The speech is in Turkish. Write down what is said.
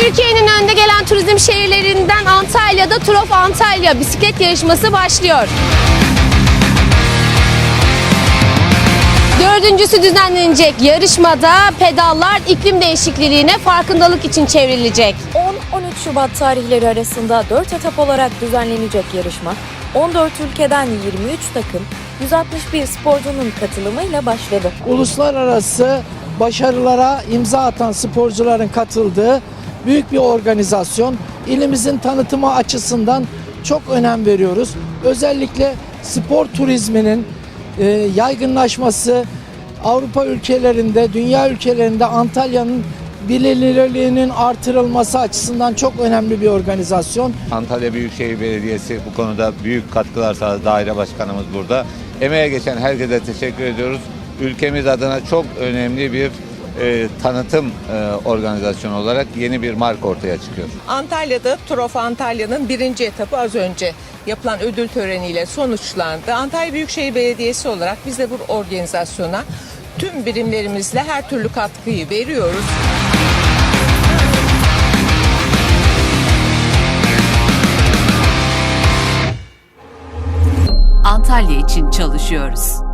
Türkiye'nin önde gelen turizm şehirlerinden Antalya'da Tur of Antalya bisiklet yarışması başlıyor. Dördüncüsü düzenlenecek yarışmada pedallar iklim değişikliğine farkındalık için çevrilecek. 10-13 Şubat tarihleri arasında 4 etap olarak düzenlenecek yarışma 14 ülkeden 23 takım 161 sporcunun katılımıyla başladı. uluslararası başarılara imza atan sporcuların katıldığı büyük bir organizasyon. İlimizin tanıtımı açısından çok önem veriyoruz. Özellikle spor turizminin e, yaygınlaşması Avrupa ülkelerinde, dünya ülkelerinde Antalya'nın bilinirliğinin artırılması açısından çok önemli bir organizasyon. Antalya Büyükşehir Belediyesi bu konuda büyük katkılar sağladı. Daire başkanımız burada. Emeğe geçen herkese teşekkür ediyoruz. Ülkemiz adına çok önemli bir e, tanıtım e, organizasyonu olarak yeni bir marka ortaya çıkıyor. Antalya'da Tour of Antalya'nın birinci etapı az önce yapılan ödül töreniyle sonuçlandı. Antalya Büyükşehir Belediyesi olarak biz de bu organizasyona tüm birimlerimizle her türlü katkıyı veriyoruz. Antalya için çalışıyoruz.